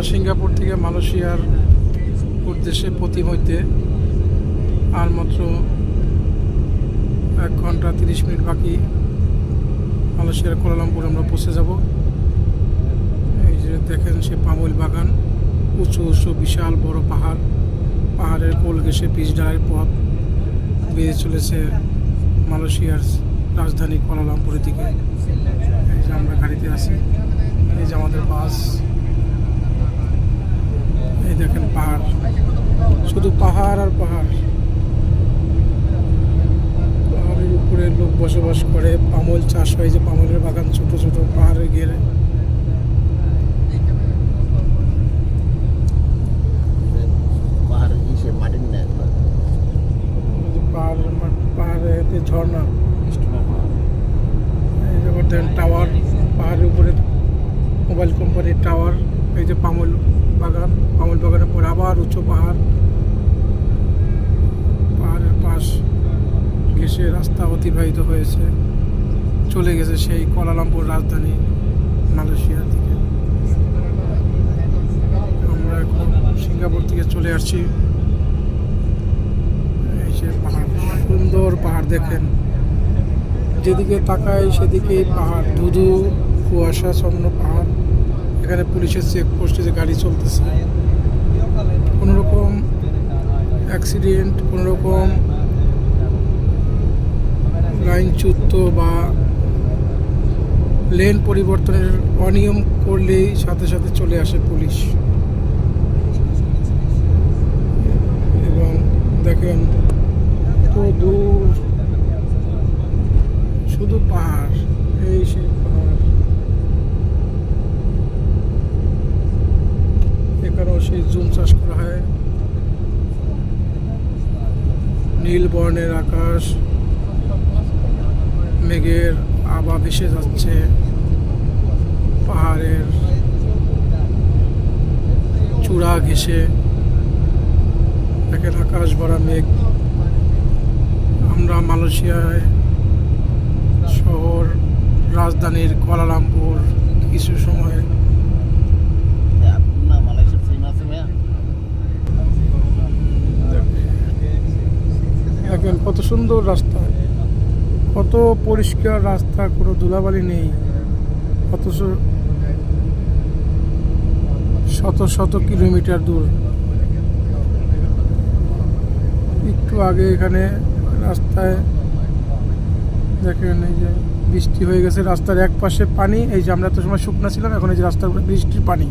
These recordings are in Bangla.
আমরা সিঙ্গাপুর থেকে মালয়েশিয়ার উদ্দেশ্যে প্রতিমধ্যে আর মাত্র এক ঘণ্টা তিরিশ মিনিট বাকি মালয়েশিয়ার কোলালামপুর আমরা পৌঁছে যাব। এই যে দেখেন সে পামইল বাগান, উঁচু উঁচু, বিশাল, বড় পাহাড়। পাহাড়ের কোল ঘেসে পিচ ডালের পথ বেয়ে চলেছে মালয়েশিয়ার রাজধানী কোলালামপুরের দিকে। এই যে আমরা গাড়িতে আছি। এই যে আমাদের বাস এই দেখেন পাহাড় শুধু পাহাড় আর পাহাড়। পাহাড়ের উপরে লোক বসবাস করে। পামল চাষ হয় যে পামলের বাগান ছোট ছোট পাহাড়ে ঘেরে। পাহাড়ে ঝর্ণা। টাওয়ার পাহাড়ের উপরে মোবাইল কোম্পানির টাওয়ার এই যে পামল বাগান পামল বাগানের পরে আবার উঁচু পাহাড় পাহাড়ের পাশ ঘেসে রাস্তা অতিবাহিত হয়েছে। চলে গেছে সেই কোলালামপুর রাজধানী মালয়েশিয়ার দিকে। আমরা এখন সিঙ্গাপুর থেকে চলে আসছি। এই যে পাহাড়, সুন্দর পাহাড় দেখেন। যেদিকে তাকায় সেদিকেই পাহাড়, ধুধু, কুয়াশাচ্ছন্ন পাহাড়। এখানে পুলিশের চেকপোস্টে যে গাড়ি চলতেছে। কোনো রকম অ্যাক্সিডেন্ট কোনো রকম বা লেন পরিবর্তনের অনিয়ম করলেই সাথে সাথে চলে আসে পুলিশ। এবং দেখেন দূর। শুধু পাহাড়, এই সেই পাহাড়। এখানেও সেই জুম চাষ করা হয়। নীল বর্ণের আকাশ। মেঘের আভা ভেসে যাচ্ছে পাহাড়ের চূড়া ঘেসে দেখেন আকাশ ভরা মেঘ। আমরা মালয়েশিয়ায় শহর রাজধানীর কোয়ালালামপুর কিছু সময় কত সুন্দর রাস্তা। কত পরিষ্কার রাস্তা, কোনো ধুলাবালি নেই, অথচ শত শত কিলোমিটার দূর। একটু আগে এখানে রাস্তায় দেখেন এই যে বৃষ্টি হয়ে গেছে, রাস্তার এক পাশে পানি, এই যে আমরা তো সময় শুকনা ছিলাম, এখন এই যে রাস্তার উপরে বৃষ্টির পানি।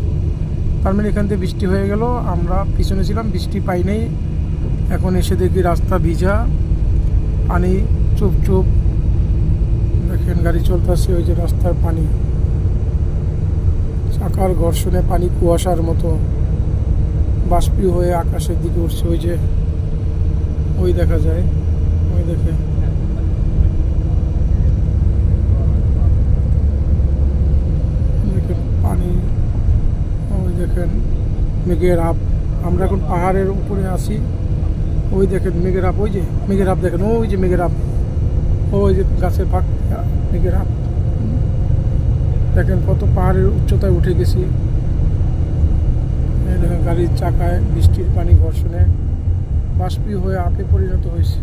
তার মানে এখান থেকে বৃষ্টি হয়ে গেল, আমরা পিছনে ছিলাম, বৃষ্টি পাই নাই। এখন এসে দেখি রাস্তা ভিজা, পানি চুপ চুপ গাড়ি চলতেছে, ওই যে রাস্তার পানি। চাকার ঘর্ষণে পানি কুয়াশার মতো। বাষ্পীয় হয়ে আকাশের দিকে উঠছে, ওই যে, ওই দেখা যায়, ওই দেখে। পানি, ওই দেখেন মেঘের আপ। আমরা এখন পাহাড়ের উপরে আছি, ওই দেখেন মেঘের আপ, ওই যে মেঘের আপ দেখেন, ওই যে মেঘের আপ। ওই যে গাছের ফাঁক মেঘের আপ দেখেন কত পাহাড়ের উচ্চতায় উঠে গেছি। গাড়ির চাকায় বৃষ্টির পানি ঘর্ষণে বাষ্পীয় হয়ে আপে পরিণত হয়েছে।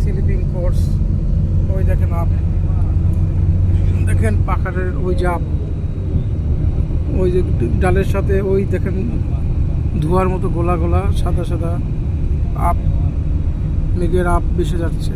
স্লিপিং কোর্স দেখেন দেখেন পাখারের ওই জাপ ওই যে ডালের সাথে ওই দেখেন ধোয়ার মতো গোলা গোলা, সাদা সাদা আপ, মেঘের আপ বেসে যাচ্ছে।